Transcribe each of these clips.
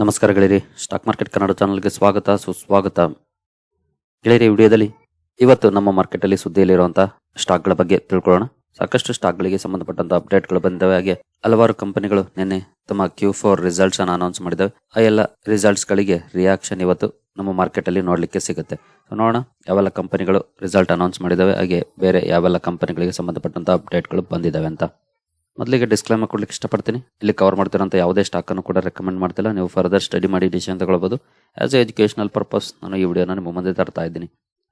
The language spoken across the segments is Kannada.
ನಮಸ್ಕಾರ ಗೆಳೆಯರಿ. ಸ್ಟಾಕ್ ಮಾರ್ಕೆಟ್ ಕನ್ನಡ ಚಾನಲ್ಗೆ ಸ್ವಾಗತ, ಸುಸ್ವಾಗತ. ಗೆಳೆಯರಿ ವಿಡಿಯೋದಲ್ಲಿ ಇವತ್ತು ನಮ್ಮ ಮಾರ್ಕೆಟಲ್ಲಿ ಸುದ್ದಿಯಲ್ಲಿರುವಂತಹ ಸ್ಟಾಕ್ಗಳ ಬಗ್ಗೆ ತಿಳ್ಕೊಳ್ಳೋಣ. ಸಾಕಷ್ಟು ಸ್ಟಾಕ್ಗಳಿಗೆ ಸಂಬಂಧಪಟ್ಟಂತ ಅಪ್ಡೇಟ್ಗಳು ಬಂದಿವೆ ಹಾಗೆ ಹಲವಾರು ಕಂಪನಿಗಳು ನಿನ್ನೆ ತಮ್ಮ ಕ್ಯೂ ಫೋರ್ ರಿಸಲ್ಟ್ಸ್ ಅನ್ನು ಅನೌನ್ಸ್ ಮಾಡಿದ್ದಾವೆ. ಆ ಎಲ್ಲ ರಿಸಲ್ಟ್ಸ್ ಗಳಿಗೆ ರಿಯಾಕ್ಷನ್ ಇವತ್ತು ನಮ್ಮ ಮಾರ್ಕೆಟ್ ಅಲ್ಲಿ ನೋಡ್ಲಿಕ್ಕೆ ಸಿಗುತ್ತೆ. ನೋಡೋಣ ಯಾವೆಲ್ಲ ಕಂಪನಿಗಳು ರಿಸಲ್ಟ್ ಅನೌನ್ಸ್ ಮಾಡಿದ್ದಾವೆ. ಹಾಗೆ ಬೇರೆ ಯಾವೆಲ್ಲ ಕಂಪನಿಗಳಿಗೆ ಸಂಬಂಧಪಟ್ಟಂತ ಅಪ್ಡೇಟ್ಗಳು ಬಂದಿದ್ದಾವೆ ಅಂತ. ಮೊದಲಿಗೆ ಡಿಸ್ಕ್ಲೈಮರ್ ಕೊಡ್ಲಿಕ್ಕೆ ಇಷ್ಟಪಡ್ತೀನಿ. ಇಲ್ಲಿ ಕವರ್ ಮಾಡ್ತಿರೋಂಥ ಯಾವುದೇ ಸ್ಟಾಕನ್ನು ಕೂಡ ರೆಕಮೆಂಡ್ ಮಾಡ್ತಿಲ್ಲ. ನೀವು ಫರ್ದರ್ ಸ್ಟಡಿ ಮಾಡಿ ಡಿಸಿಷನ್ ತಗೊಳ್ಬೋದು. ಆಸ್ ಎ ಎಜುಕೇಷನಲ್ ಪರ್ಪಸ್ ನಾನು ಈ ವಿಡಿಯೋನ ನಿಮ್ಮ ಮುಂದೆ ತರ್ತಾ ಇದ್ದೀನಿ.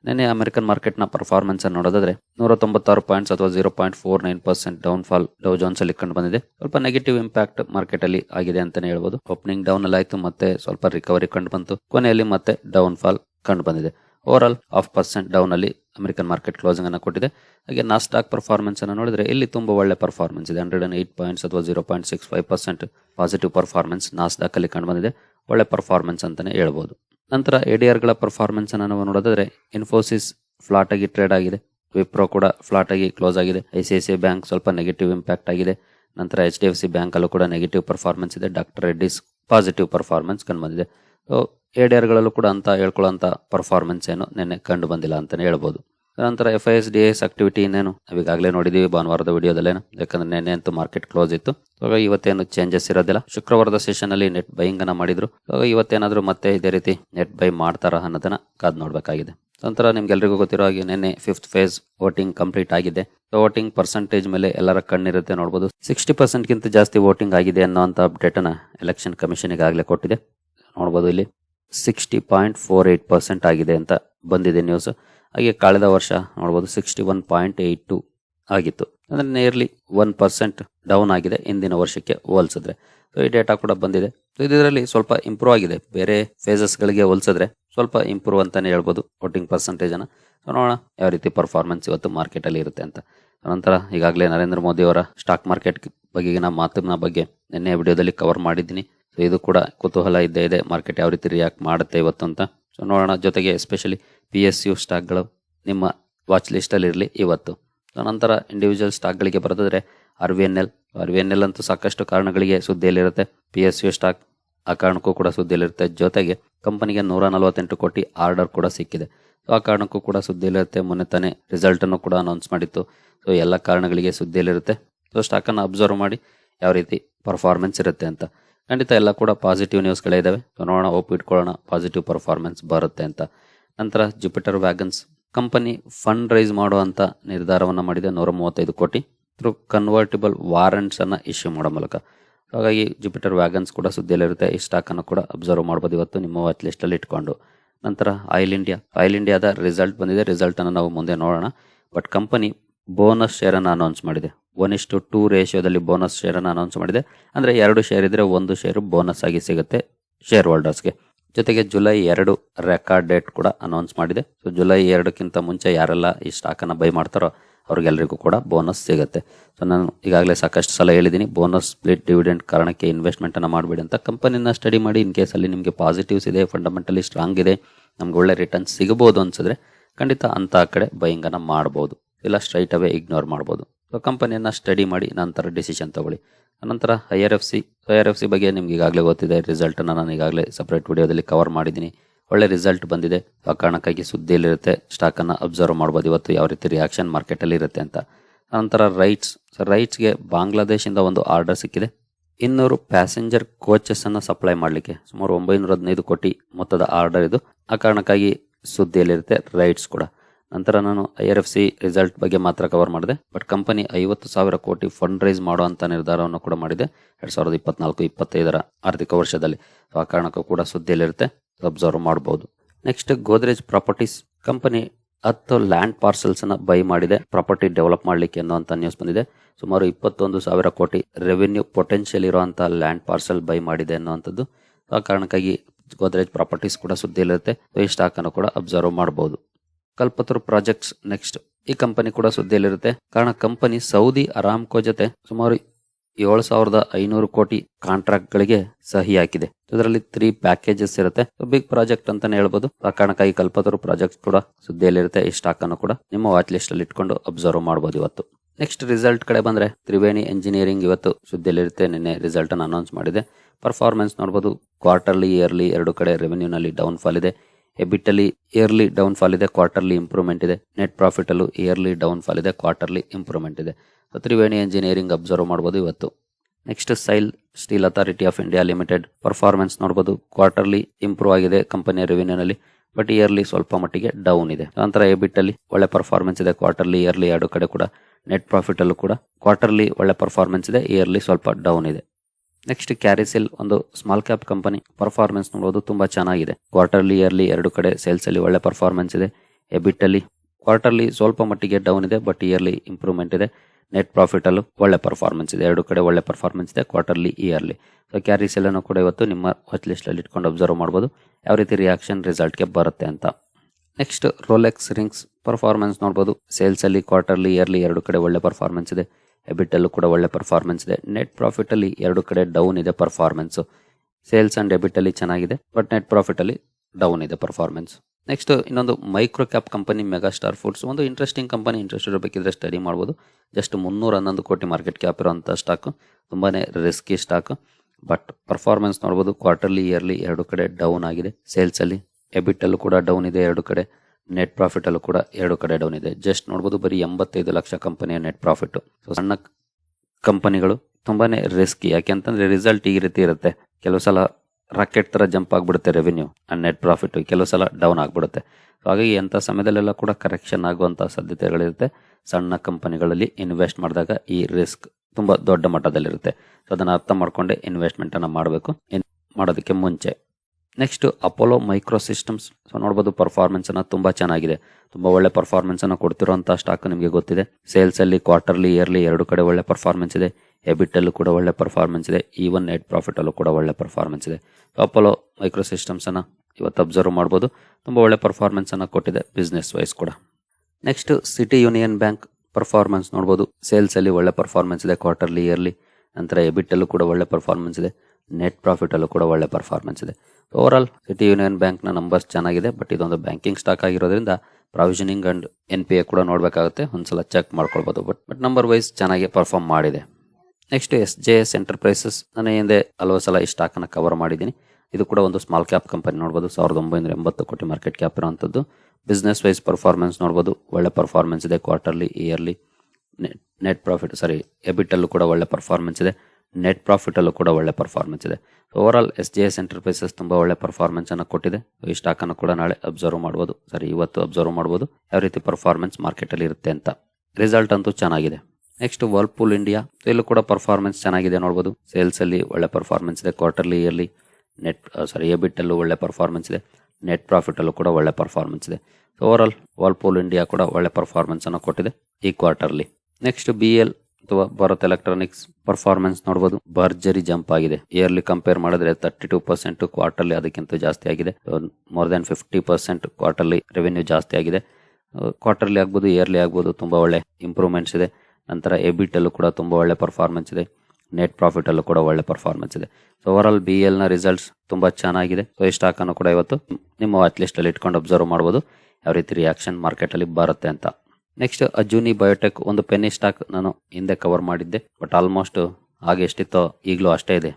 ನಿನ್ನೆ ಅಮೆರಿಕನ್ ಮಾರ್ಕೆಟ್ನ ಪರ್ಫಾರ್ಮೆನ್ಸ್ ಅನ್ನು ನೋಡೋದಾದ್ರೆ ನೂರ ತೊಂಬತ್ತಾರು ಪಾಯಿಂಟ್ಸ್ ಅಥವಾ zero point four nine percent down fall Dow Jones ಅಲ್ಲಿ ಕಂಡು ಬಂದಿದೆ. ಸ್ವಲ್ಪ ನೆಗೆಟಿವ್ ಇಂಪ್ಯಾಕ್ಟ್ ಮಾರ್ಕೆಟ್ ಅಲ್ಲಿ ಆಗಿದೆ ಅಂತಾನೆ ಹೇಳ್ಬೋದು. ಓಪನಿಂಗ್ ಡೌನ್ ಅಲ್ಲಿ ಆಯ್ತು, ಮತ್ತೆ ಸ್ವಲ್ಪ ರಿಕವರಿ ಕಂಡು ಬಂತು. ಕೊನೆಯಲ್ಲಿ ಮತ್ತೆ ಡೌನ್ ಫಾಲ್ ಕಂಡು ಬಂದಿದೆ. Over all half percent down ಅಲ್ಲಿ ಅಮೆರಿಕನ್ ಮಾರ್ಕೆಟ್ ಕ್ಲೋಸಿಂಗ್ ಅನ್ನು ಕೊಟ್ಟಿದೆ. ಹಾಗೆ ನಾಸ್ಟಾಕ್ ಪರ್ಫಾರ್ಮೆನ್ಸ್ ಅನ್ನು ನೋಡಿದ್ರೆ ಇಲ್ಲಿ ತುಂಬಾ ಒಳ್ಳೆ ಪರ್ಫಾರ್ಮೆನ್ಸ್ ಇದೆ. ಹಂಡ್ರೆಡ್ ಅಂಡ್ ಏಟ್ ಪಾಯಿಂಟ್ಸ್ ಅಥವಾ zero point six five percent positive performance Nasdaq ಅಲ್ಲಿ ಕಂಡು ಬಂದಿದೆ. ಒಳ್ಳೆ ಪರ್ಫಾರ್ಮೆನ್ಸ್ ಅಂತಾನೆ ಹೇಳ್ಬೋದು. ನಂತರ ಎಡಿಆರ್ಗಳ ಪರ್ಫಾರ್ಮೆನ್ಸ್ ಅನ್ನು ನಾವು ನೋಡೋದಾದ್ರೆ ಇನ್ಫೋಸಿಸ್ ಫ್ಲಾಟ್ ಆಗಿ ಟ್ರೇಡ್ ಆಗಿದೆ. ವಿಪ್ರೋ ಕೂಡ ಫ್ಲಾಟ್ ಆಗಿ ಕ್ಲೋಸ್ ಆಗಿದೆ. I C I C bank ಸ್ವಲ್ಪ ನೆಗೆಟಿವ್ ಇಂಪ್ಯಾಕ್ಟ್ ಆಗಿದೆ. ನಂತರ H D F C bank ಅಲ್ಲೂ ಕೂಡ ನೆಗೆಟಿವ್ ಪರ್ಫಾರ್ಮೆನ್ಸ್ ಇದೆ. ಡಾಕ್ಟರ್ ರೆಡ್ಡಿಸ್ ಪಾಸಿಟಿವ್ ಪರ್ಫಾರ್ಮೆನ್ಸ್ ಕಂಡು ಬಂದಿದೆ. ಸೊ ಗಳಲ್ಲೂ ಕೂಡ ಅಂತ ಹೇಳ್ಕೊಳ್ಳೋಂಥ ಪರ್ಫಾರ್ಮೆನ್ಸ್ ಏನು ನಿನ್ನೆ ಕಂಡು ಬಂದಿಲ್ಲ ಅಂತಾನೆ ಹೇಳ್ಬೋದು. ನಂತರ F I S D S activity ಇನ್ನೇನು? ನಾವೀಗಾಗಲೇ ನೋಡಿದ್ದೀವಿ ಭಾನುವಾರದ ವಿಡಿಯೋದಲ್ಲೇನು? ಯಾಕಂದ್ರೆ ನಿನ್ನೆ ಅಂತೂ ಮಾರ್ಕೆಟ್ ಕ್ಲೋಸ್ ಇತ್ತು. ಇವಾಗ ಇವತ್ತೇನು ಚೇಂಜಸ್ ಇರೋದಿಲ್ಲ. ಶುಕ್ರವಾರದ ಸೆಷನ್ ಅಲ್ಲಿ ನೆಟ್ ಬೈಯಿಂಗ್ ಅನ್ನ ಮಾಡಿದ್ರು. ಇವಾಗ ಇವತ್ತೇನಾದ್ರೂ ಮತ್ತೆ ಇದೇ ರೀತಿ ನೆಟ್ ಬೈ ಮಾಡ್ತಾರ ಅನ್ನೋದನ್ನ ಕಾದ್ ನೋಡಬೇಕಾಗಿದೆ. ನಂತರ ನಿಮ್ಗೆಲ್ರಿಗೂ ಗೊತ್ತಿರೋ ಹಾಗೆ ನಿನ್ನೆ ಫಿಫ್ತ್ ಫೇಸ್ ವೋಟಿಂಗ್ ಕಂಪ್ಲೀಟ್ ಆಗಿದೆ. ವೋಟಿಂಗ್ ಪರ್ಸೆಂಟೇಜ್ ಮೇಲೆ ಎಲ್ಲರ ಕಣ್ಣಿರುತ್ತೆ ನೋಡಬಹುದು ಸಿಕ್ಸ್ಟಿ ಪರ್ಸೆಂಟ್ ಗಿಂತ ಜಾಸ್ತಿ ವೋಟಿಂಗ್ ಆಗಿದೆ ಅನ್ನೋಂಥ ಅಪ್ಡೇಟ್ ಅನ್ನ ಎಲೆಕ್ಷನ್ ಕಮಿಷನ್ ಈಗಾಗಲೇ ಕೊಟ್ಟಿದೆ. ನೋಡಬಹುದು ಇಲ್ಲಿ. Sixty point four eight percent ಆಗಿದೆ ಅಂತ ಬಂದಿದೆ ನ್ಯೂಸ್ ಹಾಗೆ ಕಳೆದ ವರ್ಷ ನೋಡ್ಬೋದು sixty one point eight two ಆಗಿತ್ತು. ಅಂದರೆ ನಿಯರ್ಲಿ ಒನ್ ಪರ್ಸೆಂಟ್ ಡೌನ್ ಆಗಿದೆ ಇಂದಿನ ವರ್ಷಕ್ಕೆ ಹೋಲಿಸಿದ್ರೆ. ಸೊ ಈ ಡೇಟಾ ಕೂಡ ಬಂದಿದೆ. ಸೊ ಇದರಲ್ಲಿ ಸ್ವಲ್ಪ ಇಂಪ್ರೂವ್ ಆಗಿದೆ. ಬೇರೆ ಫೇಸಸ್ಗಳಿಗೆ ಗಳಿಗೆ ಹೋಲಿಸಿದ್ರೆ ಸ್ವಲ್ಪ ಇಂಪ್ರೂವ್ ಅಂತಲೇ ಹೇಳ್ಬೋದು ವೋಟಿಂಗ್ ಪರ್ಸೆಂಟೇಜನ್ನು ಸೊ ನೋಡೋಣ ಯಾವ ರೀತಿ ಪರ್ಫಾರ್ಮೆನ್ಸ್ ಇವತ್ತು ಮಾರ್ಕೆಟಲ್ಲಿ ಇರುತ್ತೆ ಅಂತ. ನಂತರ ಈಗಾಗಲೇ ನರೇಂದ್ರ ಮೋದಿ ಅವರ ಸ್ಟಾಕ್ ಮಾರ್ಕೆಟ್ ಬಗೆಗಿನ ಮಾತಿನ ಬಗ್ಗೆ ನಿನ್ನೆ ವಿಡಿಯೋದಲ್ಲಿ ಕವರ್ ಮಾಡಿದ್ದೀನಿ. ಇದು ಕೂಡ ಕುತೂಹಲ ಇದ್ದೇ ಇದೆ. ಮಾರ್ಕೆಟ್ ಯಾವ ರೀತಿ ರಿಯಾಕ್ಟ್ ಮಾಡುತ್ತೆ ಇವತ್ತು ಅಂತ ಸೊ ನೋಡೋಣ. ಜೊತೆಗೆ ಎಸ್ಪೆಷಲಿ ಪಿ ಎಸ್ ಯು ಸ್ಟಾಕ್ಗಳು ನಿಮ್ಮ ವಾಚ್ ಲಿಸ್ಟಲ್ಲಿ ಇರಲಿ ಇವತ್ತು. ಸೊ ನಂತರ ಇಂಡಿವಿಜುವಲ್ ಸ್ಟಾಕ್ಗಳಿಗೆ ಬರೋದಾದ್ರೆ R V N L R V N L ಅಂತೂ ಸಾಕಷ್ಟು ಕಾರಣಗಳಿಗೆ ಸುದ್ದಿಯಲ್ಲಿರುತ್ತೆ. ಪಿ ಎಸ್ ಯು ಸ್ಟಾಕ್ ಆ ಕಾರಣಕ್ಕೂ ಕೂಡ ಸುದ್ದಿಯಲ್ಲಿರುತ್ತೆ. ಜೊತೆಗೆ ಕಂಪನಿಗೆ ನೂರ ನಲವತ್ತೆಂಟು ಕೋಟಿ ಆರ್ಡರ್ ಕೂಡ ಸಿಕ್ಕಿದೆ. ಸೊ ಆ ಕಾರಣಕ್ಕೂ ಕೂಡ ಸುದ್ದಿಯಲ್ಲಿರುತ್ತೆ. ಮೊನ್ನೆ ತಾನೇ ರಿಸಲ್ಟನ್ನು ಕೂಡ ಅನೌನ್ಸ್ ಮಾಡಿತ್ತು. ಸೊ ಎಲ್ಲ ಕಾರಣಗಳಿಗೆ ಸುದ್ದಿಯಲ್ಲಿರುತ್ತೆ. ಸೊ ಸ್ಟಾಕ್ ಅನ್ನು ಅಬ್ಸರ್ವ್ ಮಾಡಿ ಯಾವ ರೀತಿ ಪರ್ಫಾರ್ಮೆನ್ಸ್ ಇರುತ್ತೆ ಅಂತ. ಖಂಡಿತ ಎಲ್ಲ ಕೂಡ ಪಾಸಿಟಿವ್ ನ್ಯೂಸ್ಗಳೇ ಇದ್ದಾವೆ ನೋಡೋಣ ಓಪ್ ಇಟ್ಕೊಳ್ಳೋಣ ಪಾಸಿಟಿವ್ ಪರ್ಫಾರ್ಮೆನ್ಸ್ ಬರುತ್ತೆ ಅಂತ. ನಂತರ Jupiter wagons company fund raise ಮಾಡುವಂಥ ನಿರ್ಧಾರವನ್ನು ಮಾಡಿದೆ, ನೂರ ಮೂವತ್ತೈದು ಕೋಟಿ. ಥ್ರೂ ಕನ್ವರ್ಟಿಬಲ್ ವಾರಂಟ್ಸನ್ನು ಇಶ್ಯೂ ಮಾಡೋ ಮೂಲಕ. ಹಾಗಾಗಿ ಜುಪಿಟರ್ ವ್ಯಾಗನ್ಸ್ ಕೂಡ ಸುದ್ದಿಯಲ್ಲಿರುತ್ತೆ. ಈ ಸ್ಟಾಕನ್ನು ಕೂಡ ಅಬ್ಸರ್ವ್ ಮಾಡ್ಬೋದು ಇವತ್ತು, ನಿಮ್ಮ ವಾಚ್ ಲಿಸ್ಟಲ್ಲಿ ಇಟ್ಕೊಂಡು. ನಂತರ ಆಯಿಲ್ ಇಂಡಿಯಾ ಆಯಿಲ್ ಇಂಡಿಯಾದ ರಿಸಲ್ಟ್ ಬಂದಿದೆ ರಿಸಲ್ಟನ್ನು ನಾವು ಮುಂದೆ ನೋಡೋಣ. ಬಟ್ ಕಂಪನಿ ಬೋನಸ್ ಶೇರನ್ನು ಅನ್ನು ಅನೌನ್ಸ್ ಮಾಡಿದೆ. ಒನ್ ಇಷ್ಟು ಟೂ ರೇಷಿಯೋದಲ್ಲಿ ಬೋನಸ್ ಶೇರನ್ನು ಅನ್ನು ಅನೌನ್ಸ್ ಮಾಡಿದೆ. ಅಂದ್ರೆ ಎರಡು ಶೇರ್ ಇದ್ರೆ ಒಂದು ಶೇರು ಬೋನಸ್ ಆಗಿ ಸಿಗುತ್ತೆ ಶೇರ್ ಹೋಲ್ಡರ್ಸ್ಗೆ ಜೊತೆಗೆ ಜುಲೈ ಎರಡು ರೆಕಾರ್ಡ್ ಡೇಟ್ ಕೂಡ ಅನೌನ್ಸ್ ಮಾಡಿದೆ. ಸೊ ಜುಲೈ ಎರಡಕ್ಕಿಂತ ಮುಂಚೆ ಯಾರೆಲ್ಲ ಈ ಸ್ಟಾಕನ್ನು ಬೈ ಮಾಡ್ತಾರೋ ಅವ್ರಿಗೆಲ್ಲರಿಗೂ ಕೂಡ ಬೋನಸ್ ಸಿಗುತ್ತೆ. ಸೊ ನಾನು ಈಗಾಗಲೇ ಸಾಕಷ್ಟು ಸಲ ಹೇಳಿದ್ದೀನಿ ಬೋನಸ್ ಸ್ಪ್ಲಿಟ್ ಡಿವಿಡೆಂಟ್ ಕಾರಣಕ್ಕೆ ಇನ್ವೆಸ್ಟ್ಮೆಂಟನ್ನು ಮಾಡಬೇಡಿ ಅಂತ ಕಂಪನಿನ ಸ್ಟಡಿ ಮಾಡಿ ಇನ್ ಕೇಸ್ ಅಲ್ಲಿ ನಿಮಗೆ ಪಾಸಿಟಿವ್ಸ್ ಇದೆ ಫಂಡಮೆಂಟಲಿ ಸ್ಟ್ರಾಂಗ್ ಇದೆ, ನಮ್ಗೆ ಒಳ್ಳೆ ರಿಟರ್ನ್ ಸಿಗಬಹುದು ಅನ್ಸಿದ್ರೆ ಖಂಡಿತ ಅಂತ ಕಡೆ ಬೈಯಿಂಗ್ ಅನ್ನ ಮಾಡಬಹುದು ಇಲ್ಲ ಸ್ಟ್ರೈಟ್ ಅವೇ ಇಗ್ನೋರ್ ಮಾಡ್ಬೋದು. ಸೊ ಕಂಪನಿಯನ್ನು ಸ್ಟಡಿ ಮಾಡಿ ನಂತರ ಡಿಸಿಷನ್ ತಗೊಳ್ಳಿ. ನಂತರ I R F C I R F C ಬಗ್ಗೆ ನಿಮ್ಗೆ ಈಗಾಗಲೇ ಗೊತ್ತಿದೆ ರಿಸಲ್ಟನ್ನು ನಾನು ಈಗಾಗಲೇ ಸಪ್ರೇಟ್ ವಿಡಿಯೋದಲ್ಲಿ ಕವರ್ ಮಾಡಿದ್ದೀನಿ. ಒಳ್ಳೆ ರಿಸಲ್ಟ್ ಬಂದಿದೆ. ಆ ಕಾರಣಕ್ಕಾಗಿ ಸುದ್ದಿಯಲ್ಲಿರುತ್ತೆ ಸ್ಟಾಕನ್ನು ಅಬ್ಸರ್ವ್ ಮಾಡ್ಬೋದು. ಇವತ್ತು ಯಾವ ರೀತಿ ರಿಯಾಕ್ಷನ್ ಮಾರ್ಕೆಟಲ್ಲಿ ಇರುತ್ತೆ ಅಂತ. ನಂತರ ರೈಟ್ಸ್ ರೈಟ್ಸ್ಗೆ ಬಾಂಗ್ಲಾದೇಶಿಂದ ಒಂದು ಆರ್ಡರ್ ಸಿಕ್ಕಿದೆ. ಇನ್ನೂರು ಪ್ಯಾಸೆಂಜರ್ ಕೋಚಸ್ಸನ್ನು ಅನ್ನ ಸಪ್ಲೈ ಮಾಡಲಿಕ್ಕೆ. ಸುಮಾರು ಒಂಬೈನೂರ ಹದಿನೈದು ಕೋಟಿ ಮೊತ್ತದ ಆರ್ಡರ್ ಇದು. ಆ ಕಾರಣಕ್ಕಾಗಿ ಸುದ್ದಿಯಲ್ಲಿರುತ್ತೆ ರೈಟ್ಸ್ ಕೂಡ. ನಂತರ ನಾನು I R F C result ಬಗ್ಗೆ ಮಾತ್ರ ಕವರ್ ಮಾಡಿದೆ. ಬಟ್ ಕಂಪನಿ ಐವತ್ತು ಸಾವಿರ ಕೋಟಿ ಫಂಡ್ ರೈಸ್ ಮಾಡುವಂಥ ನಿರ್ಧಾರವನ್ನು ಕೂಡ ಮಾಡಿದೆ. ಎರಡ್ ಸಾವಿರದ ಇಪ್ಪತ್ನಾಲ್ಕು, ಇಪ್ಪತ್ತೈದರ ಆರ್ಥಿಕ ವರ್ಷದಲ್ಲಿ. ಆ ಕಾರಣಕ್ಕೂ ಕೂಡ ಸುದ್ದಿಯಲ್ಲಿರುತ್ತೆ. ಅಬ್ಸರ್ವ್ ಮಾಡಬಹುದು ನೆಕ್ಸ್ಟ್ ಗೋದ್ರೇಜ್ ಪ್ರಾಪರ್ಟೀಸ್ ಕಂಪನಿ ಹತ್ತು ಲ್ಯಾಂಡ್ ಪಾರ್ಸಲ್ಸ್ ಬೈ ಮಾಡಿದೆ. ಪ್ರಾಪರ್ಟಿ ಡೆವಲಪ್ ಮಾಡಲಿಕ್ಕೆ ಅನ್ನುವಂತ ನ್ಯೂಸ್ ಬಂದಿದೆ. ಸುಮಾರು ಇಪ್ಪತ್ತೊಂದು ಸಾವಿರ ಕೋಟಿ ರೆವೆನ್ಯೂ ಪೊಟೆನ್ಷಿಯಲ್ ಇರುವಂತಹ ಲ್ಯಾಂಡ್ ಪಾರ್ಸಲ್ ಬೈ ಮಾಡಿದೆ ಅನ್ನುವಂಥದ್ದು. ಆ ಕಾರಣಕ್ಕಾಗಿ ಗೋದ್ರೇಜ್ ಪ್ರಾಪರ್ಟೀಸ್ ಕೂಡ ಸುದ್ದಿಯಲ್ಲಿರುತ್ತೆ. ಈ ಸ್ಟಾಕ್ ಅನ್ನು ಕೂಡ ಅಬ್ಸರ್ವ್ ಮಾಡಬಹುದು ಕಲ್ಪತರು ಪ್ರಾಜೆಕ್ಟ್ಸ್ ನೆಕ್ಸ್ಟ್. ಈ ಕಂಪನಿ ಕೂಡ ಸುದ್ದಿಯಲ್ಲಿರುತ್ತೆ. ಕಾರಣ ಕಂಪನಿ ಸೌದಿ ಅರಾಮ್ಕೋ ಜೊತೆ ಸುಮಾರು ಏಳು ಸಾವಿರದ ಐನೂರು ಕೋಟಿ ಕಾಂಟ್ರಾಕ್ಟ್ ಗಳಿಗೆ ಸಹಿ ಹಾಕಿದೆ. ಇದರಲ್ಲಿ ತ್ರೀ ಪ್ಯಾಕೇಜಸ್ ಇರುತ್ತೆ. ಬಿಗ್ ಪ್ರಾಜೆಕ್ಟ್ ಅಂತಾನೆ ಹೇಳ್ಬೋದು. ಆ ಕಾರಣಕ್ಕಾಗಿ ಕಲ್ಪತರು ಪ್ರಾಜೆಕ್ಟ್ ಕೂಡ ಸುದ್ದಿಯಲ್ಲಿರುತ್ತೆ. ಈ ಸ್ಟಾಕ್ ಅನ್ನು ಕೂಡ ನಿಮ್ಮ ವಾಚ್ ಲಿಸ್ಟ್ ಅಲ್ಲಿ ಇಟ್ಕೊಂಡು ಅಬ್ಸರ್ವ್ ಮಾಡಬಹುದು ಇವತ್ತು. ನೆಕ್ಸ್ಟ್ ರಿಸಲ್ಟ್ ಕಡೆ ಬಂದ್ರೆ ತ್ರಿವೇಣಿ ಎಂಜಿನಿಯರಿಂಗ್ ಇವತ್ತು ಸುದ್ದಿಯಲ್ಲಿರುತ್ತೆ. ನಿನ್ನೆ ರಿಸಲ್ಟ್ ಅನ್ನು ಅನೌನ್ಸ್ ಮಾಡಿದೆ. ಪರ್ಫಾರ್ಮೆನ್ಸ್ ನೋಡಬಹುದು ಕ್ವಾರ್ಟರ್ಲಿ ಇಯರ್ಲಿ ಎರಡು ಕಡೆ ರೆವೆನ್ಯೂ ನಲ್ಲಿ ಡೌನ್ ಫಾಲ್ ಇದೆ. ಎಬಿಟ್ ಅಲ್ಲಿ ಇಯರ್ಲಿ ಡೌನ್ ಫಾಲ್ ಇದೆ ಕ್ವಾರ್ಟರ್ಲಿ ಇಂಪ್ರೂವ್ಮೆಂಟ್ ಇದೆ. ನೆಟ್ ಪ್ರಾಫಿಟಲ್ಲೂ ಇಯರ್ಲಿ ಡೌನ್ ಫಾಲ್ ಇದೆ ಕ್ವಾರ್ಟರ್ಲಿ ಇಂಪ್ರೂವ್ಮೆಂಟ್ ಇದೆ. ಸೊ ತ್ರಿವೇಣಿ ಇಂಜಿನಿಯರಿಂಗ್ ಅಬ್ಸರ್ವ್ ಮಾಡ್ಬೋದು ಇವತ್ತು. Next SAIL steel authority of India limited performance ನೋಡ್ಬೋದು. ಕ್ವಾರ್ಟರ್ಲಿ ಇಂಪ್ರೂವ್ ಆಗಿದೆ ಕಂಪನಿಯ ರೆವಿನ್ಯೂನಲ್ಲಿ ಬಟ್ ಇಯರ್ಲಿ ಸ್ವಲ್ಪ ಮಟ್ಟಿಗೆ ಡೌನ್ ಇದೆ. ನಂತರ ಎಬಿಟಲ್ಲಿ ಒಳ್ಳೆ ಪರ್ಫಾರ್ಮೆನ್ಸ್ ಇದೆ ಕ್ವಾರ್ಟರ್ಲಿ ಇಯರ್ಲಿ ಎರಡು ಕಡೆ ಕೂಡ. ನೆಟ್ ಪ್ರಾಫಿಟಲ್ಲೂ ಕೂಡ ಕ್ವಾರ್ಟರ್ಲಿ ಒಳ್ಳೆ ಪರ್ಫಾರ್ಮೆನ್ಸ್ ಇದೆ ಇಯರ್ಲಿ ಸ್ವಲ್ಪ ಡೌನ್ ಇದೆ. ನೆಕ್ಸ್ಟ್ ಕ್ಯಾರಿಸೆಲ್ ಒಂದು ಸ್ಮಾಲ್ ಕ್ಯಾಪ್ ಕಂಪನಿ ಪರ್ಫಾರ್ಮೆನ್ಸ್ ನೋಡೋದು ತುಂಬಾ ಚೆನ್ನಾಗಿದೆ. ಕ್ವಾರ್ಟರ್ಲಿ ಇಯರ್ಲಿ ಎರಡು ಕಡೆ ಸೇಲ್ಸ್ ಅಲ್ಲಿ ಒಳ್ಳೆ ಪರ್ಫಾರ್ಮೆನ್ಸ್ ಇದೆ. ಎಬಿಟ್ ಅಲ್ಲಿ ಕ್ವಾರ್ಟರ್ಲಿ ಸ್ವಲ್ಪ ಮಟ್ಟಿಗೆ ಡೌನ್ ಇದೆ ಬಟ್ ಇಯರ್ಲಿ ಇಂಪ್ರೂವ್ಮೆಂಟ್ ಇದೆ. ನೆಟ್ ಪ್ರಾಫಿಟ್ ಅಲ್ಲೂ ಒಳ್ಳೆ ಪರ್ಫಾರ್ಮೆನ್ಸ್ ಇದೆ. ಎರಡು ಕಡೆ ಒಳ್ಳೆ ಪರ್ಫಾರ್ಮೆನ್ಸ್ ಇದೆ ಕ್ವಾರ್ಟರ್ಲಿ ಇಯರ್ಲಿ ಸೊ ಕ್ಯಾರಿಸೆಲ್ ಅನ್ನು ಕೂಡ ಇವತ್ತು ನಿಮ್ಮ ವಾಚ್ ಲಿಸ್ಟ್ ಅಲ್ಲಿ ಇಟ್ಕೊಂಡು ಅಬ್ಸರ್ವ್ ಮಾಡಬಹುದು ಯಾವ ರೀತಿ ರಿಯಾಕ್ಷನ್ ರಿಸಲ್ಟ್ಗೆ ಬರುತ್ತೆ ಅಂತ. ನೆಕ್ಸ್ಟ್ ರೋಲೆಕ್ಸ್ ರಿಂಗ್ಸ್ ಪರ್ಫಾರ್ಮೆನ್ಸ್ ನೋಡಬಹುದು ಸೇಲ್ಸ್ ಅಲ್ಲಿ ಕ್ವಾರ್ಟರ್ಲಿ ಇಯರ್ಲಿ ಎರಡು ಕಡೆ ಒಳ್ಳೆ ಪರ್ಫಾರ್ಮೆನ್ಸ್ ಇದೆ. ಎಬಿಟ್ ಅಲ್ಲೂ ಕೂಡ ಒಳ್ಳೆ ಪರ್ಫಾರ್ಮೆನ್ಸ್ ಇದೆ. ನೆಟ್ ಪ್ರಾಫಿಟಲ್ಲಿ ಎರಡು ಕಡೆ ಡೌನ್ ಇದೆ ಪರ್ಫಾರ್ಮೆನ್ಸ್ ಸೇಲ್ಸ್ ಆ್ಯಂಡ್ ಎಬಿಟಲ್ಲಿ ಚೆನ್ನಾಗಿದೆ ಬಟ್ ನೆಟ್ ಪ್ರಾಫಿಟಲ್ಲಿ ಡೌನ್ ಇದೆ ಪರ್ಫಾರ್ಮೆನ್ಸ್ ನೆಕ್ಸ್ಟ್ ಇನ್ನೊಂದು micro cap company mega star foods ಒಂದು ಇಂಟ್ರೆಸ್ಟಿಂಗ್ ಕಂಪನಿ ಇಂಟ್ರೆಸ್ಟ್ ಇರಬೇಕಿದ್ರೆ ಸ್ಟಡಿ ಮಾಡ್ಬೋದು. ಜಸ್ಟ್ ಮುನ್ನೂರ ಹನ್ನೊಂದು ಕೋಟಿ ಮಾರ್ಕೆಟ್ ಕ್ಯಾಪ್ ಇರುವಂಥ ಸ್ಟಾಕ್ ತುಂಬಾ ರಿಸ್ಕಿ ಸ್ಟಾಕ್ ಬಟ್ ಪರ್ಫಾರ್ಮೆನ್ಸ್ ನೋಡ್ಬೋದು ಕ್ವಾರ್ಟರ್ಲಿ ಇಯರ್ಲಿ ಎರಡು ಕಡೆ ಡೌನ್ ಆಗಿದೆ. ಸೇಲ್ಸಲ್ಲಿ ಎಬಿಟಲ್ಲೂ ಎಬಿಟ್ ಕೂಡ ಡೌನ್ ಇದೆ ಎರಡು ಕಡೆ. ನೆಟ್ ಪ್ರಾಫಿಟ್ ಅಲ್ಲೂ ಕೂಡ ಎರಡು ಕಡೆ ಡೌನ್ ಇದೆ. ಜಸ್ಟ್ ನೋಡ್ಬೋದು ಬರೀ ಎಂಬತ್ತೈದು ಲಕ್ಷ ಕಂಪನಿಯ ನೆಟ್ ಪ್ರಾಫಿಟ್ ಸೊ ಸಣ್ಣ ಕಂಪನಿಗಳು ತುಂಬಾನೇ ರಿಸ್ಕಿ ಯಾಕೆಂತಂದ್ರೆ ರಿಸಲ್ಟ್ ಈ ರೀತಿ ಇರುತ್ತೆ. ಕೆಲವು ಸಲ ರಾಕೆಟ್ ತರ ಜಂಪ್ ಆಗಿಬಿಡುತ್ತೆ ರೆವೆನ್ಯೂ ಅಂಡ್ ನೆಟ್ ಪ್ರಾಫಿಟ್ ಕೆಲವು ಸಲ ಡೌನ್ ಆಗಿಬಿಡುತ್ತೆ. ಹಾಗಾಗಿ ಎಂಥ ಸಮಯದಲ್ಲೆಲ್ಲ ಕೂಡ ಕರೆಕ್ಷನ್ ಆಗುವಂಥ ಸಾಧ್ಯತೆಗಳಿರುತ್ತೆ. ಸಣ್ಣ ಕಂಪನಿಗಳಲ್ಲಿ ಇನ್ವೆಸ್ಟ್ ಮಾಡಿದಾಗ ಈ ರಿಸ್ಕ್ ತುಂಬಾ ದೊಡ್ಡ ಮಟ್ಟದಲ್ಲಿರುತ್ತೆ. ಸೊ ಅದನ್ನ ಅರ್ಥ ಮಾಡ್ಕೊಂಡೆ ಇನ್ವೆಸ್ಟ್ಮೆಂಟ್ ಅನ್ನ ಮಾಡಬೇಕು. ಮಾಡೋದಕ್ಕೆ ಮುಂಚೆ. Next Apollo micro systems so ನೋಡ್ಬೋದು ಪರ್ಫಾರ್ಮೆನ್ಸನ್ನು ತುಂಬ ಚೆನ್ನಾಗಿದೆ. ತುಂಬಾ ಒಳ್ಳೆ ಪರ್ಫಾರ್ಮೆನ್ಸನ್ನು ಕೊಡ್ತಿರೋಂಥ ಸ್ಟಾಕ್ ನಿಮಗೆ ಗೊತ್ತಿದೆ. ಸೇಲ್ಸಲ್ಲಿ ಕ್ವಾರ್ಟರ್ಲಿ ಇಯರ್ಲಿ ಎರಡು ಕಡೆ ಒಳ್ಳೆ ಪರ್ಫಾರ್ಮೆನ್ಸ್ ಇದೆ. ಎಬಿಟಲ್ಲೂ ಕೂಡ ಒಳ್ಳೆ ಪರ್ಫಾರ್ಮೆನ್ಸ್ ಇದೆ. ಈವನ್ ನೆಟ್ ಪ್ರಾಫಿಟ್ ಅಲ್ಲೂ ಕೂಡ ಒಳ್ಳೆ ಪರ್ಫಾರ್ಮೆನ್ಸ್ ಇದೆ. ಅಪೋಲೋ ಮೈಕ್ರೋ ಸಿಸ್ಟಮ್ಸನ್ನು ಇವತ್ತು ಅಬ್ಸರ್ವ್ ಮಾಡ್ಬೋದು. ತುಂಬಾ ಒಳ್ಳೆ ಪರ್ಫಾರ್ಮೆನ್ಸನ್ನು ಕೊಟ್ಟಿದೆ ಬಿಸ್ನೆಸ್ ವೈಸ್ ಕೂಡ. Next city union bank performance ನೋಡ್ಬೋದು. ಸೇಲ್ಸಲ್ಲಿ ಒಳ್ಳೆ ಪರ್ಫಾರ್ಮೆನ್ಸ್ ಇದೆ ಕ್ವಾರ್ಟರ್ಲಿ ಇಯರ್ಲಿ ನಂತರ ಎಬಿಟಲ್ಲೂ ಕೂಡ ಒಳ್ಳೆ ಪರ್ಫಾರ್ಮೆನ್ಸ್ ಇದೆ. ನೆಟ್ ಪ್ರಾಫಿಟಲ್ಲೂ ಕೂಡ ಒಳ್ಳೆ ಪರ್ಫಾರ್ಮೆನ್ಸ್ ಇದೆ. ಓವರ್ ಆಲ್ ಸಿಟಿ ಯೂನಿಯನ್ ಬ್ಯಾಂಕ್ನ ನಂಬರ್ಸ್ ಚೆನ್ನಾಗಿದೆ ಬಟ್ ಇದೊಂದು ಬ್ಯಾಂಕಿಂಗ್ ಸ್ಟಾಕ್ ಆಗಿರೋದ್ರಿಂದ provisioning and N P A ಕೂಡ ನೋಡಬೇಕಾಗುತ್ತೆ. ಒಂದ್ಸಲ ಚೆಕ್ ಮಾಡ್ಕೊಳ್ಬೋದು ಬಟ್ ಬಟ್ ನಂಬರ್ ವೈಸ್ ಚೆನ್ನಾಗಿ ಪರ್ಫಾರ್ಮ್ ಮಾಡಿದೆ. Next S J S enterprises ನಾನು ಹಿಂದೆ ಹಲವು ಸಲ ಈ ಸ್ಟಾಕ್ ಅನ್ನ ಕವರ್ ಮಾಡಿದ್ದೀನಿ. ಇದು ಕೂಡ ಒಂದು ಸ್ಮಾಲ್ ಕ್ಯಾಪ್ ಕಂಪನಿ ನೋಡ್ಬೋದು, ಸಾವಿರದ ಒಂಬೈನೂರ ಎಂಬತ್ತು ಕೋಟಿ ಮಾರ್ಕೆಟ್ ಕ್ಯಾಪ್ ಇರುವಂಥದ್ದು. ಬಿಸ್ನೆಸ್ ವೈಸ್ ಪರ್ಫಾರ್ಮೆನ್ಸ್ ನೋಡ್ಬೋದು, ಒಳ್ಳೆ ಪರ್ಫಾರ್ಮೆನ್ಸ್ ಇದೆ quarterly yearly net profit sorry ಎಬಿಟಲ್ಲೂ ಕೂಡ ಒಳ್ಳೆ ಪರ್ಫಾರ್ಮೆನ್ಸ್ ಇದೆ. ನೆಟ್ ಪ್ರಾಫಿಟಲ್ಲೂ ಕೂಡ ಒಳ್ಳೆ ಪರ್ಫಾರ್ಮೆನ್ಸ್ ಇದೆ. Over all S G S enterprises ತುಂಬಾ ಒಳ್ಳೆ ಪರ್ಫಾರ್ಮೆನ್ಸನ್ನು ಕೊಟ್ಟಿದೆ. ಈ ಸ್ಟಾಕ್ ಅನ್ನು ಕೂಡ ನಾಳೆ ಅಬ್ಸರ್ವ್ ಮಾಡ್ಬೋದು. ಸರಿ, ಇವತ್ತು ಅಬ್ಸರ್ವ್ ಮಾಡ್ಬೋದು. ಯಾವ ರೀತಿ ಪರ್ಫಾರ್ಮೆನ್ಸ್ ಮಾರ್ಕೆಟ್ ಅಲ್ಲಿ ಇರುತ್ತೆ ಅಂತ. ರಿಸಲ್ಟ್ ಅಂತೂ ಚೆನ್ನಾಗಿದೆ. ನೆಕ್ಸ್ಟ್ ವರ್ಲ್ಪೂಲ್ ಇಂಡಿಯಾ ಇಲ್ಲೂ ಕೂಡ ಪರ್ಫಾರ್ಮೆನ್ಸ್ ಚೆನ್ನಾಗಿದೆ ನೋಡ್ಬೋದು. ಸೇಲ್ಸಲ್ಲಿ ಒಳ್ಳೆ ಪರ್ಫಾರ್ಮೆನ್ಸ್ ಇದೆ. Quarterly yearly net sorry EBIT ಅಲ್ಲೂ ಒಳ್ಳೆ ಪರ್ಫಾರ್ಮೆನ್ಸ್ ಇದೆ. ನೆಟ್ ಪ್ರಾಫಿಟಲ್ಲೂ ಕೂಡ ಒಳ್ಳೆ ಪರ್ಫಾರ್ಮೆನ್ಸ್ ಇದೆ. ಓವರ್ ಆಲ್ ವರ್ಲ್ಪೂಲ್ ಇಂಡಿಯಾ ಕೂಡ ಒಳ್ಳೆ ಪರ್ಫಾರ್ಮೆನ್ಸನ್ನು ಕೊಟ್ಟಿದೆ ಈ ಕ್ವಾರ್ಟರ್ಲಿ ನೆಕ್ಸ್ಟ್ ಬಿ ಎಲ್ ಅಥವಾ ಭಾರತ್ ಎಲೆಕ್ಟ್ರಾನಿಕ್ಸ್ ಪರ್ಫಾರ್ಮೆನ್ಸ್ ನೋಡಬಹುದು ಭರ್ಜರಿ ಜಂಪ್ ಆಗಿದೆ. ಇಯರ್ಲಿ ಕಂಪೇರ್ ಮಾಡಿದ್ರೆ ತರ್ಟಿ ಟೂ ಪರ್ಸೆಂಟ್ ಕ್ವಾರ್ಟರ್ಲಿ ಅದಕ್ಕಿಂತ ಜಾಸ್ತಿ ಆಗಿದೆ. More than fifty percent quarterly revenue ಜಾಸ್ತಿ ಆಗಿದೆ. ಕ್ವಾರ್ಟರ್ಲಿ ಆಗ್ಬೋದು ಇಯರ್ಲಿ ಆಗ್ಬೋದು ತುಂಬಾ ಒಳ್ಳೆ ಇಂಪ್ರೂವ್ಮೆಂಟ್ಸ್ ಇದೆ. ನಂತರ ಎಬಿಟ್ ಅಲ್ಲೂ ಕೂಡ ತುಂಬಾ ಒಳ್ಳೆ ಪರ್ಫಾರ್ಮೆನ್ಸ್ ಇದೆ. ನೆಟ್ ಪ್ರಾಫಿಟ್ ಅಲ್ಲೂ ಕೂಡ ಒಳ್ಳೆ ಪರ್ಫಾರ್ಮೆನ್ಸ್ ಇದೆ. ಸೊ ಓವರ್ ಆಲ್ ಬಿ ಎಲ್ನ ರಿಸಲ್ಟ್ಸ್ ತುಂಬಾ ಚೆನ್ನಾಗಿದೆ. ಸೊ ಈ ಸ್ಟಾಕ್ ಅನ್ನು ಕೂಡ ಇವತ್ತು ನಿಮ್ಮ ವಾಚ್ ಲಿಸ್ಟ್ ಅಲ್ಲಿ ಇಟ್ಕೊಂಡು ಅಬ್ಸರ್ವ್ ಮಾಡಬಹುದು ಯಾವ ರೀತಿ ರಿಯಾಕ್ಷನ್ ಮಾರ್ಕೆಟ್ ಅಲ್ಲಿ ಬರುತ್ತೆ ಅಂತ. ನೆಕ್ಸ್ಟ್ ಅಜೂನಿ ಬಯೋಟೆಕ್ ಒಂದು ಪೆನ್ನಿ ಸ್ಟಾಕ್ ನಾನು ಹಿಂದೆ ಕವರ್ ಮಾಡಿದ್ದೆ ಬಟ್ ಆಲ್ಮೋಸ್ಟ್ ಹಾಗೆ ಎಷ್ಟಿತ್ತೋ ಈಗಲೂ ಅಷ್ಟೇ ಇದೆ.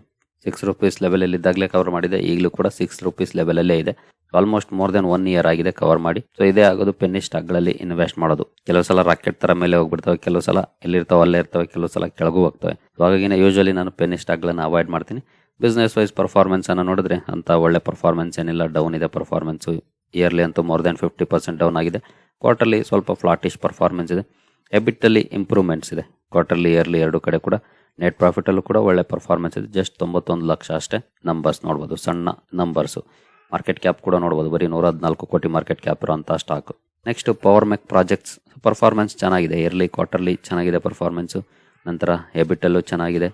ಸಿಕ್ಸ್ ರುಪೀಸ್ ಲೆವೆಲ್ ಅಲ್ಲಿ ಇದ್ದಾಗಲೇ ಕವರ್ ಮಾಡಿದೆ, ಈಗಲೂ ಕೂಡ ಸಿಕ್ಸ್ ರುಪೀಸ್ ಲೆವೆಲ್ ಅಲ್ಲೇ ಇದೆ. Almost more than one year ಆಗಿದೆ ಕವರ್ ಮಾಡಿ. ಸೊ ಇದೇ ಆಗೋದು ಪೆನ್ನಿ ಸ್ಟಾಕ್ಗಳಲ್ಲಿ ಇನ್ವೆಸ್ಟ್ ಮಾಡೋದು. ಕೆಲವು ಸಲ ರಾಕೆಟ್ ತರ ಮೇಲೆ ಹೋಗ್ಬಿಡ್ತವೆ, ಕೆಲವು ಸಲ ಎಲ್ಲಿರ್ತಾವೆ, ಅಲ್ಲೇ ಇರ್ತವೆ, ಕೆಲವು ಸಲ ಕೆಳಗೂ ಹೋಗ್ತವೆ. ಸೊ ಹಾಗಾಗಿ ಯೂಶಲಿ ನಾನು ಪೆನ್ನಿ ಸ್ಟಾಕ್ ಗಳನ್ನ ಅವಾಯ್ಡ್ ಮಾಡ್ತೀನಿ. ಬಿಸ್ನೆಸ್ ವೈಸ್ ಪರ್ಫಾರ್ಮೆನ್ಸ್ ಅನ್ನು ನೋಡಿದ್ರೆ ಅಂತ ಒಳ್ಳೆ ಪರ್ಫಾರ್ಮೆನ್ಸ್ ಏನಿಲ್ಲ ಡೌನ್ ಇದೆ ಪರ್ಫಾರ್ಮೆನ್ಸ್ ಇಯರ್ಲಿ ಅಂತೂ more than fifty percent down ಆಗಿದೆ. ಕ್ವಾರ್ಟರ್ಲಿ ಸ್ವಲ್ಪ ಫ್ಲಾಟಿಶ್ ಪರ್ಫಾರ್ಮೆನ್ಸ್ ಇದೆ. ಎಬಿಟ್ಟಲ್ಲಿ ಇಂಪ್ರೂವ್ಮೆಂಟ್ಸ್ ಇದೆ. ಕ್ವಾರ್ಟರ್ಲಿ ಇಯರ್ಲಿ ಎರಡು ಕಡೆ ಕೂಡ ನೆಟ್ ಪ್ರಾಫಿಟಲ್ಲೂ ಕೂಡ ಒಳ್ಳೆ ಪರ್ಫಾರ್ಮೆನ್ಸ್ ಇದೆ. ಜಸ್ಟ್ ತೊಂಬತ್ತೊಂದು ಲಕ್ಷ ಅಷ್ಟೇ ನಂಬರ್ಸ್ ನೋಡ್ಬೋದು. ಸಣ್ಣ ನಂಬರ್ಸು ಮಾರ್ಕೆಟ್ ಕ್ಯಾಪ್ ಕೂಡ ನೋಡ್ಬೋದು. ಬರೀ ನೂರ ಹದಿನಾಲ್ಕು ಕೋಟಿ ಮಾರ್ಕೆಟ್ ಕ್ಯಾಪ್ ಇರುವಂಥ stock next power mech projects performance ಚೆನ್ನಾಗಿದೆ. ಇಯರ್ಲಿ ಕ್ವಾರ್ಟರ್ಲಿ ಚೆನ್ನಾಗಿದೆ ಪರ್ಫಾರ್ಮೆನ್ಸು ನಂತರ ಎಬಿಟಲ್ಲೂ ಚೆನ್ನಾಗಿದೆ.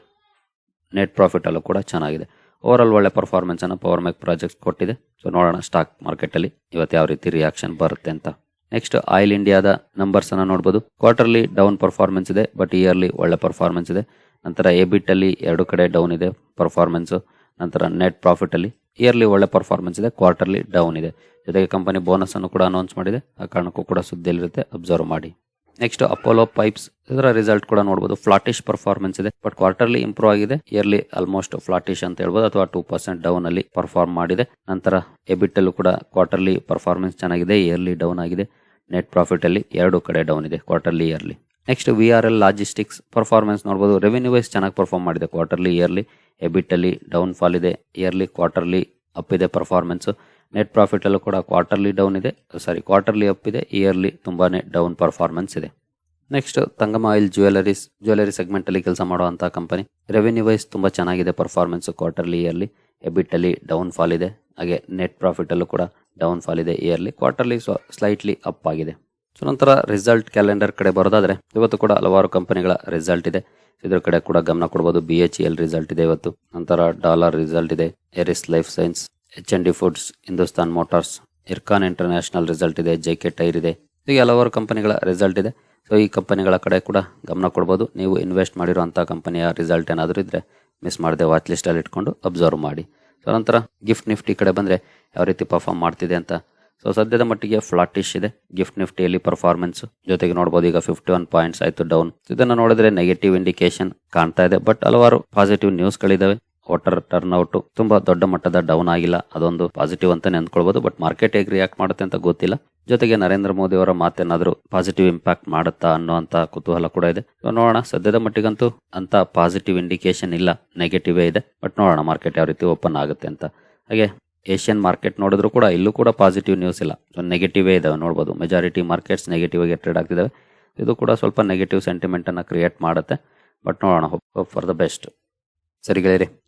ನೆಟ್ ಪ್ರಾಫಿಟಲ್ಲೂ ಕೂಡ ಚೆನ್ನಾಗಿದೆ. ಓವರ್ ಆಲ್ ಒಳ್ಳೆ ಪರ್ಫಾರ್ಮೆನ್ಸನ್ನು ಪವರ್ ಮೆಕ್ ಪ್ರಾಜೆಕ್ಟ್ಸ್ ಕೊಟ್ಟಿದೆ. ಸೊ ನೋಡೋಣ ಸ್ಟಾಕ್ ಮಾರ್ಕೆಟಲ್ಲಿ ಇವತ್ತು ಯಾವ ರೀತಿ ರಿಯಾಕ್ಷನ್ ಬರುತ್ತೆ ಅಂತ. ನೆಕ್ಸ್ಟ್ ಆಯಿಲ್ ಇಂಡಿಯಾದ ನಂಬರ್ಸ್ ಅನ್ನ ನೋಡಬಹುದು ಕ್ವಾರ್ಟರ್ಲಿ ಡೌನ್ ಪರ್ಫಾರ್ಮೆನ್ಸ್ ಇದೆ ಬಟ್ ಇಯರ್ಲಿ ಒಳ್ಳೆ ಪರ್ಫಾರ್ಮೆನ್ಸ್ ಇದೆ. ನಂತರ ಎಬಿಟ್ ಅಲ್ಲಿ ಎರಡು ಕಡೆ ಡೌನ್ ಇದೆ ಪರ್ಫಾರ್ಮೆನ್ಸ್ ನಂತರ ನೆಟ್ ಪ್ರಾಫಿಟ್ ಅಲ್ಲಿ ಇಯರ್ಲಿ ಒಳ್ಳೆ ಪರ್ಫಾರ್ಮೆನ್ಸ್ ಇದೆ ಕ್ವಾರ್ಟರ್ಲಿ ಡೌನ್ ಇದೆ. ಜೊತೆಗೆ ಕಂಪನಿ ಬೋನಸ್ ಅನ್ನು ಕೂಡ ಅನೌನ್ಸ್ ಮಾಡಿದೆ. ಆ ಕಾರಣಕ್ಕೂ ಕೂಡ ಸುದ್ದಿಯಲ್ಲಿರುತ್ತೆ ಅಬ್ಸರ್ವ್ ಮಾಡಿ. ನೆಕ್ಸ್ಟ್ ಅಪೋಲೋ ಪೈಪ್ಸ್ ಇದರ ರಿಸಲ್ಟ್ ಕೂಡ ನೋಡಬಹುದು ಫ್ಲಾಟಿಶ್ ಪರ್ಫಾರ್ಮೆನ್ಸ್ ಇದೆ ಬಟ್ ಕ್ವಾರ್ಟರ್ಲಿ ಇಂಪ್ರೂವ್ ಆಗಿದೆ. ಇಯರ್ಲಿ ಆಲ್ಮೋಸ್ಟ್ ಫ್ಲಾಟಿಶ್ ಅಂತ ಹೇಳ್ಬೋದು, ಅಥವಾ ಟೂ ಪರ್ಸೆಂಟ್ ಡೌನ್ ಅಲ್ಲಿ ಪರ್ಫಾರ್ಮ್ ಮಾಡಿದೆ. ನಂತರ ಎಬಿಟ್ ಅಲ್ಲೂ ಕೂಡ ಕ್ವಾರ್ಟರ್ಲಿ ಪರ್ಫಾರ್ಮೆನ್ಸ್ ಚೆನ್ನಾಗಿದೆ ಇಯರ್ಲಿ ಡೌನ್ ಆಗಿದೆ. ನೆಟ್ ಪ್ರಾಫಿಟ್ ಅಲ್ಲಿ ಎರಡು ಕಡೆ ಡೌನ್ ಇದೆ quarterly yearly next V R L logistics performance ನೋಡಬಹುದು ರೆವೆನ್ಯೂ ವೈಸ್ ಚೆನ್ನಾಗಿ ಪರ್ಫಾರ್ಮ್ ಮಾಡಿದೆ ಕ್ವಾರ್ಟರ್ಲಿ ಇಯರ್ಲಿ ಎಬಿಟ್ ಅಲ್ಲಿ ಡೌನ್ ಫಾಲ್ ಇದೆ ಇಯರ್ಲಿ ಕ್ವಾರ್ಟರ್ಲಿ ಅಪ್ ಇದೆ ಪರ್ಫಾರ್ಮೆನ್ಸ್ ನೆಟ್ ಪ್ರಾಫಿಟ್ ಅಲ್ಲೂ ಕೂಡ ಕ್ವಾರ್ಟರ್ಲಿ ಡೌನ್ ಇದೆ. ಸಾರಿ ಕ್ವಾರ್ಟರ್ಲಿ ಅಪ್ ಇದೆ. ಇಯರ್ಲಿ ತುಂಬಾನೇ ಡೌನ್ ಪರ್ಫಾರ್ಮೆನ್ಸ್ ಇದೆ. Next Thangamayil jewelleries jewellery segment ಅಲ್ಲಿ ಕೆಲಸ ಮಾಡುವಂಥ ಕಂಪನಿ ರೆವೆನ್ಯೂ ವೈಸ್ ತುಂಬಾ ಚೆನ್ನಾಗಿದೆ ಪರ್ಫಾರ್ಮೆನ್ಸ್ ಕ್ವಾರ್ಟರ್ಲಿ ಇಯರ್ಲಿ ಎಬಿಟ್ ಅಲ್ಲಿ ಡೌನ್ ಫಾಲ್ ಇದೆ. ಹಾಗೆ ನೆಟ್ ಪ್ರಾಫಿಟಲ್ಲೂ ಕೂಡ ಡೌನ್ ಫಾಲ್ ಇದೆ ಇಯರ್ಲಿ ಕ್ವಾರ್ಟರ್ಲಿ ಸ್ಲೈಟ್ಲಿ ಅಪ್ ಆಗಿದೆ. ಸೊ ನಂತರ ರಿಸಲ್ಟ್ ಕ್ಯಾಲೆಂಡರ್ ಕಡೆ ಬರೋದಾದರೆ, ಇವತ್ತು ಕೂಡ ಹಲವಾರು ಕಂಪನಿಗಳ ರಿಸಲ್ಟ್ ಇದೆ. ಇದ್ರ ಕಡೆ ಕೂಡ ಗಮನ ಕೊಡಬಹುದು ಬಿ ಎಚ್ ಎಲ್ ರಿಸಲ್ಟ್ ಇದೆ ಇವತ್ತು. ನಂತರ ಡಾಲರ್ ರಿಸಲ್ಟ್ ಇದೆ. Eris life science H N D foods Hindustan motors Ircon international result ಇದೆ ಜೆ ಕೆ ಟೈರ್ ಇದೆ. ಹೀಗೆ ಹಲವಾರು ಕಂಪನಿಗಳ ರಿಸಲ್ಟ್ ಇದೆ. ಸೊ ಈ ಕಂಪನಿಗಳ ಕಡೆ ಕೂಡ ಗಮನ ಕೊಡ್ಬೋದು. ನೀವು ಇನ್ವೆಸ್ಟ್ ಮಾಡಿರುವಂಥ ಕಂಪನಿಯ ರಿಸಲ್ಟ್ ಏನಾದರೂ ಇದ್ದರೆ ಮಿಸ್ ಮಾಡದೆ ವಾಚ್ ಲಿಸ್ಟಲ್ಲಿ ಇಟ್ಕೊಂಡು ಅಬ್ಸರ್ವ್ ಮಾಡಿ. ಸೊ ನಂತರ ಗಿಫ್ಟ್ ನಿಫ್ಟಿ ಕಡೆ ಬಂದರೆ ಯಾವ ರೀತಿ ಪರ್ಫಾರ್ಮ್ ಮಾಡ್ತಿದೆ ಅಂತ. ಸೊ ಸದ್ಯದ ಮಟ್ಟಿಗೆ ಫ್ಲಾಟಿಶ್ ಇದೆ. ಗಿಫ್ಟ್ ನಿಫ್ಟಿಯಲ್ಲಿ ಪರ್ಫಾರ್ಮೆನ್ಸ್ ಜೊತೆಗೆ ನೋಡ್ಬೋದು ಈಗ ಫಿಫ್ಟಿ ಒನ್ ಪಾಯಿಂಟ್ಸ್ ಆಯಿತು ಡೌನ್ ಇದನ್ನು ನೋಡಿದ್ರೆ ನೆಗೆಟಿವ್ ಇಂಡಿಕೇಶನ್ ಕಾಣ್ತಾ ಇದೆ. ಬಟ್ ಹಲವಾರು positive news water turn out ತುಂಬಾ ದೊಡ್ಡ ಮಟ್ಟದ ಡೌನ್ ಆಗಿಲ್ಲ. ಅದೊಂದು ಪಾಸಿಟಿವ್ ಅಂತ ಅಂದ್ಕೊಳ್ಬಹುದು ಬಟ್ ಮಾರ್ಕೆಟ್ ಹೇಗೆ ರಿಯಾಕ್ಟ್ ಮಾಡುತ್ತೆ ಅಂತ ಗೊತ್ತಿಲ್ಲ. ಜೊತೆಗೆ ನರೇಂದ್ರ ಮೋದಿ ಅವರ ಮಾತೇನಾದ್ರೂ ಪಾಸಿಟಿವ್ ಇಂಪ್ಯಾಕ್ಟ್ ಮಾಡುತ್ತಾ ಅನ್ನುವಂತ ಕುತೂಹಲ ಕೂಡ ಇದೆ. ನೋಡೋಣ. ಸದ್ಯದ ಮಟ್ಟಿಗಂತೂ ಅಂತ ಪಾಸಿಟಿವ್ ಇಂಡಿಕೇಶನ್ ಇಲ್ಲ. ನೆಗೆಟಿವೇ ಇದೆ. ಬಟ್ ನೋಡೋಣ ಮಾರ್ಕೆಟ್ ಯಾವ ರೀತಿ ಓಪನ್ ಆಗುತ್ತೆ ಅಂತ. ಹಾಗೆ ಏಷ್ಯನ್ ಮಾರ್ಕೆಟ್ ನೋಡಿದ್ರು ಕೂಡ ಇಲ್ಲೂ ಕೂಡ ಪಾಸಿಟಿವ್ ನ್ಯೂಸ್ ಇಲ್ಲ. ಸೊ ನೆಗೆಟಿವೇ ಇದಾವೆ. ನೋಡ್ಬೋದು. ಮೆಜಾರಿಟಿ ಮಾರ್ಕೆಟ್ಸ್ ನೆಗೆಟಿವ್ ಆಗಿ ಟ್ರೇಡ್ ಆಗ್ತಿದ್ದಾವೆ ಇದು ಕೂಡ ಸ್ವಲ್ಪ ನೆಗೆಟಿವ್ ಸೆಂಟಿಮೆಂಟ್ ಅನ್ನ ಕ್ರಿಯೇಟ್ ಮಾಡುತ್ತೆ. ಬಟ್ ನೋಡೋಣ. ಫಾರ್ ದ ಬೆಸ್ಟ್ ಸರಿ ಗೆಳೆಯರಿ